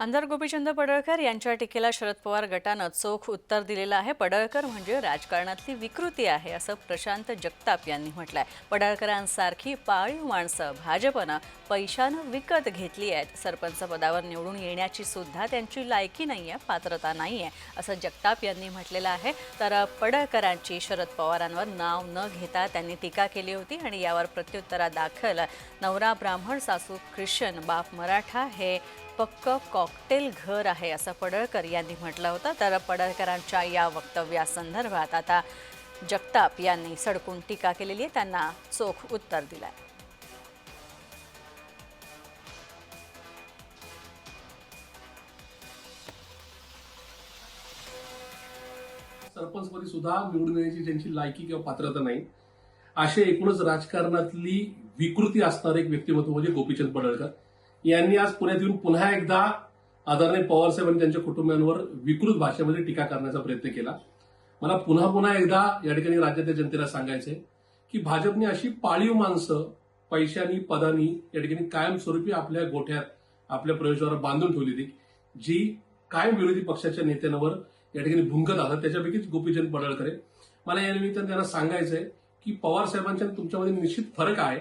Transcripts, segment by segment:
आमदार गोपीचंद पडळकर यांच्या टीकेला शरद पवार गटानं चोख उत्तर दिलेलं आहे. पडळकर म्हणजे राजकारणातली विकृती आहे असं प्रशांत जगताप यांनी म्हटलंय. पडळकरांसारखी पाळीव माणसं भाजपनं पैशानं विकत घेतली आहेत. सरपंच पदावर निवडून येण्याची सुद्धा त्यांची लायकी नाही आहे पात्रता नाही आहे असं जगताप यांनी म्हटलेलं आहे. तर पडळकरांची शरद पवारांवर नाव न घेता त्यांनी टीका केली होती आणि यावर प्रत्युत्तरादाखल नवरा ब्राह्मण सासू ख्रिश्चन बाप मराठा हे पक्क कॉकटेल घर आहे असं पडळकर यांनी म्हटलं होतं. तर पडळकरांच्या या वक्तव्यासंदर्भात आता जगताप यांनी सडकून टीका केलेली आहे. त्यांना चोख उत्तर दिलं आहे सरपंचपदी सुद्धा निवडून येण्याची त्यांची लायकी किंवा पात्रता नाही. असे एकूणच राजकारणातली विकृती असणार एक व्यक्तिमत्व म्हणजे गोपीचंद पडळकर. यांनी आज पुण्यात येऊन पुन्हा एकदा आदरणीय पवारसाहेब आणि त्यांच्या कुटुंबियांवर विकृत भाषेमध्ये टीका करण्याचा प्रयत्न केला. मला पुन्हा पुन्हा एकदा या ठिकाणी राज्यातल्या जनतेला सांगायचंय की भाजपने अशी पाळीव माणसं पैशानी पदानी या ठिकाणी कायमस्वरूपी आपल्या गोठ्यात आपल्या प्रवेशावर बांधून ठेवली होती जी कायम विरोधी पक्षाच्या नेत्यांवर या ठिकाणी भुंकत आहात त्याच्यापैकीच गोपीचंद पडळकर मला या निमित्तानं त्यांना सांगायचंय की पवार साहेबांच्या तुमच्यामध्ये निश्चित फरक आहे.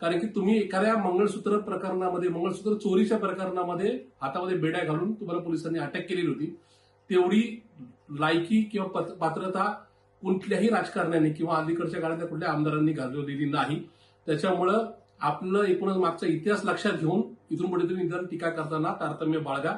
कारण की तुम्ही एखाद्या मंगळसूत्र प्रकरणामध्ये मंगळसूत्र चोरीच्या प्रकरणामध्ये हातामध्ये बेड्या घालून तुम्हाला पोलिसांनी अटक केलेली होती. तेवढी लायकी किंवा पात्रता कुठल्याही राजकारण्याने किंवा अलीकडच्या काळातल्या कुठल्या आमदारांनी गाजवलेली नाही. त्याच्यामुळं आपलं एकूणच मागचा इतिहास लक्षात घेऊन इथून पुढे तुम्ही जर टीका करताना तारतम्य बाळगा.